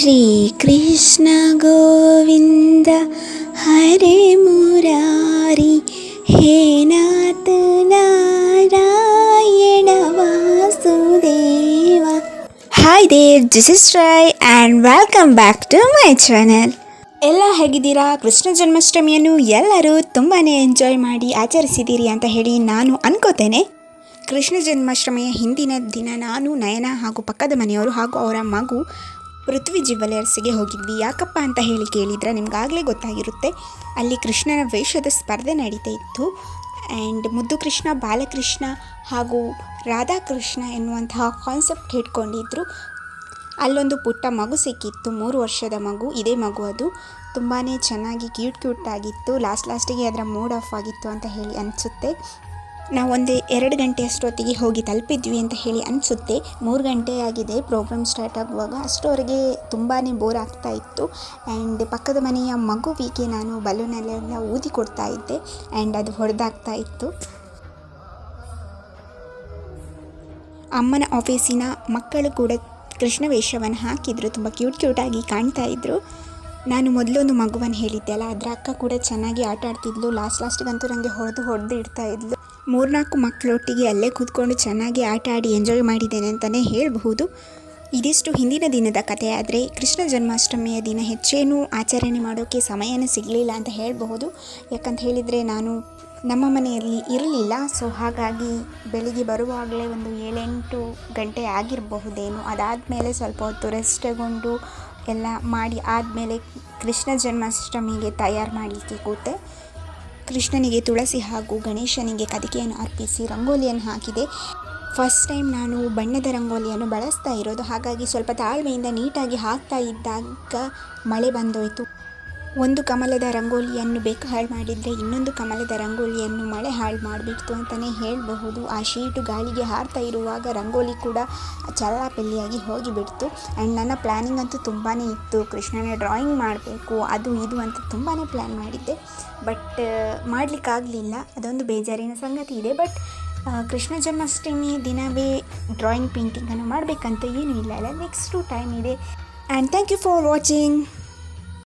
ಶ್ರೀಕೃಷ್ಣ ಗೋವಿಂದ ಹರಿ ಮುರಾರಿ ಹೇ ನಾಥ Narayana Vasudeva. Hi Dev this is try and welcome back to my channel ಎಲ್ಲ ಹೇಗಿದ್ದೀರಾ? ಕೃಷ್ಣ ಜನ್ಮಾಷ್ಟಮಿಯನ್ನು ಎಲ್ಲರೂ ತುಂಬಾ ಎಂಜಾಯ್ ಮಾಡಿ ಆಚರಿಸಿದ್ದೀರಿ ಅಂತ ಹೇಳಿ ನಾನು ಅನ್ಕೋತೇನೆ. ಕೃಷ್ಣ ಜನ್ಮಾಷ್ಟಮಿಯ ಹಿಂದಿನ ದಿನ ನಾನು ನಯನ ಹಾಗೂ ಪಕ್ಕದ ಮನೆಯವರು ಹಾಗೂ ಅವರ ಮಗು ಪೃಥ್ವಿ ಜ್ಯುವೆಲರ್ಸ್ಗೆ ಹೋಗಿದ್ವಿ. ಯಾಕಪ್ಪ ಅಂತ ಹೇಳಿ ಕೇಳಿದರೆ ನಿಮ್ಗಾಗಲೇ ಗೊತ್ತಾಗಿರುತ್ತೆ. ಅಲ್ಲಿ ಕೃಷ್ಣನ ವೇಷದ ಸ್ಪರ್ಧೆ ನಡೀತಾ ಇತ್ತು. ಆ್ಯಂಡ್ ಮುದ್ದು ಕೃಷ್ಣ ಬಾಲಕೃಷ್ಣ ಹಾಗೂ ರಾಧಾಕೃಷ್ಣ ಎನ್ನುವಂತಹ ಕಾನ್ಸೆಪ್ಟ್ ಇಟ್ಕೊಂಡಿದ್ರು. ಅಲ್ಲೊಂದು ಪುಟ್ಟ ಮಗು ಸಿಕ್ಕಿತ್ತು. ಮೂರು ವರ್ಷದ ಮಗು, ಇದೇ ಮಗು ಅದು. ತುಂಬಾ ಚೆನ್ನಾಗಿ ಕ್ಯೂಟ್ ಕ್ಯೂಟ್ ಆಗಿತ್ತು. ಲಾಸ್ಟ್ ಲಾಸ್ಟಿಗೆ ಅದರ ಮೂಡ್ ಆಫ್ ಆಗಿತ್ತು ಅಂತ ಹೇಳಿ ಅನಿಸುತ್ತೆ. ನಾವು ಒಂದು ಎರಡು ಗಂಟೆ ಅಷ್ಟೊತ್ತಿಗೆ ಹೋಗಿ ತಲುಪಿದ್ವಿ ಅಂತ ಹೇಳಿ ಅನಿಸುತ್ತೆ. ಮೂರು ಗಂಟೆ ಆಗಿದೆ ಪ್ರೋಗ್ರಾಮ್ ಸ್ಟಾರ್ಟ್ ಆಗುವಾಗ. ಅಷ್ಟರವರೆಗೆ ತುಂಬಾ ಬೋರ್ ಆಗ್ತಾ ಇತ್ತು. ಆ್ಯಂಡ್ ಪಕ್ಕದ ಮನೆಯ ಮಗುವಿಗೆ ನಾನು ಬಲೂನಲ್ಲೆಲ್ಲ ಊದಿ ಕೊಡ್ತಾ ಇದ್ದೆ. ಆ್ಯಂಡ್ ಅದು ಹೊಡೆದಾಗ್ತಾ ಇತ್ತು. ಅಮ್ಮನ ಆಫೀಸಿನ ಮಕ್ಕಳು ಕೂಡ ಕೃಷ್ಣ ವೇಷವನ್ನು ಹಾಕಿದ್ರು. ತುಂಬ ಕ್ಯೂಟ್ ಕ್ಯೂಟಾಗಿ ಕಾಣ್ತಾ ಇದ್ದರು ನಾನು ಮೊದಲೊಂದು ಮಗುವನ್ನು ಹೇಳಿದ್ದೆ ಅಲ್ಲ ಅದರ ಅಕ್ಕ ಕೂಡ ಚೆನ್ನಾಗಿ ಆಟ ಆಡ್ತಿದ್ಲು. ಲಾಸ್ಟ್ ಲಾಸ್ಟಿಗಂತೂ ನನಗೆ ಹೊಡೆದು ಹೊಡೆದು ಇಡ್ತಾ ಇದ್ಲು. ಮೂರ್ನಾಲ್ಕು ಮಕ್ಕಳೊಟ್ಟಿಗೆ ಅಲ್ಲೇ ಕೂತ್ಕೊಂಡು ಚೆನ್ನಾಗಿ ಆಟ ಆಡಿ ಎಂಜಾಯ್ ಮಾಡಿದ್ದೇನೆ ಅಂತಲೇ ಹೇಳಬಹುದು. ಇದಿಷ್ಟು ಹಿಂದಿನ ದಿನದ ಕಥೆ ಆದರೆ ಕೃಷ್ಣ ಜನ್ಮಾಷ್ಟಮಿಯ ದಿನ ಹೆಚ್ಚೇನು ಆಚರಣೆ ಮಾಡೋಕ್ಕೆ ಸಮಯನೇ ಸಿಗಲಿಲ್ಲ ಅಂತ ಹೇಳಬಹುದು. ಯಾಕಂತ ಹೇಳಿದರೆ ನಾನು ನಮ್ಮ ಮನೆಯಲ್ಲಿ ಇರಲಿಲ್ಲ ಸೊ ಹಾಗಾಗಿ ಬೆಳಿಗ್ಗೆ ಬರುವಾಗಲೇ ಒಂದು ಏಳೆಂಟು ಗಂಟೆ ಆಗಿರಬಹುದೇನು. ಅದಾದಮೇಲೆ ಸ್ವಲ್ಪ ಹೊತ್ತು ರೆಸ್ಟ್ ತಗೊಂಡು ಎಲ್ಲ ಮಾಡಿ ಆದಮೇಲೆ ಕೃಷ್ಣ ಜನ್ಮಾಷ್ಟಮಿಗೆ ತಯಾರು ಮಾಡಲಿಕ್ಕೆ ಕೂತೆ. ಕೃಷ್ಣನಿಗೆ ತುಳಸಿ ಹಾಗೂ ಗಣೇಶನಿಗೆ ಕದಿಕೆಯನ್ನು ಅರ್ಪಿಸಿ ರಂಗೋಲಿಯನ್ನು ಹಾಕಿದೆ. ಫಸ್ಟ್ ಟೈಮ್ ನಾನು ಬಣ್ಣದ ರಂಗೋಲಿಯನ್ನು ಬಳಸ್ತಾ ಇರೋದು. ಹಾಗಾಗಿ ಸ್ವಲ್ಪ ತಾಳ್ಮೆಯಿಂದ ನೀಟಾಗಿ ಹಾಕ್ತಾ ಇದ್ದಾಗ ಮಳೆ ಬಂದೋಯ್ತು. ಒಂದು ಕಮಲದ ರಂಗೋಲಿಯನ್ನು ಬೇಕು, ಹಾಳು ಮಾಡಿದರೆ ಇನ್ನೊಂದು ಕಮಲದ ರಂಗೋಲಿಯನ್ನು ಮಳೆ ಹಾಳು ಮಾಡಿಬಿಡ್ತು ಅಂತಲೇ ಹೇಳಬಹುದು. ಆ ಶೀಟು ಗಾಳಿಗೆ ಹಾರ್ತಾ ಇರುವಾಗ ರಂಗೋಲಿ ಕೂಡ ಚಲ್ಲಾಪೆಲ್ಲಿಯಾಗಿ ಹೋಗಿಬಿಡ್ತು. ಆ್ಯಂಡ್ ನನ್ನ ಪ್ಲ್ಯಾನಿಂಗ್ ಅಂತೂ ತುಂಬಾ ಇತ್ತು. ಕೃಷ್ಣನ ಡ್ರಾಯಿಂಗ್ ಮಾಡಬೇಕು, ಅದು ಇದು ಅಂತ ತುಂಬಾ ಪ್ಲ್ಯಾನ್ ಮಾಡಿದ್ದೆ. ಬಟ್ ಮಾಡಲಿಕ್ಕಾಗಲಿಲ್ಲ. ಅದೊಂದು ಬೇಜಾರಿನ ಸಂಗತಿ ಇದೆ. ಬಟ್ ಕೃಷ್ಣ ಜನ್ಮಾಷ್ಟಮಿ ದಿನವೇ ಡ್ರಾಯಿಂಗ್ ಪೇಂಟಿಂಗನ್ನು ಮಾಡಬೇಕಂತ ಏನೂ ಇಲ್ಲ ಅಲ್ಲ. ನೆಕ್ಸ್ಟು ಟೈಮ್ ಇದೆ. And thank you for watching.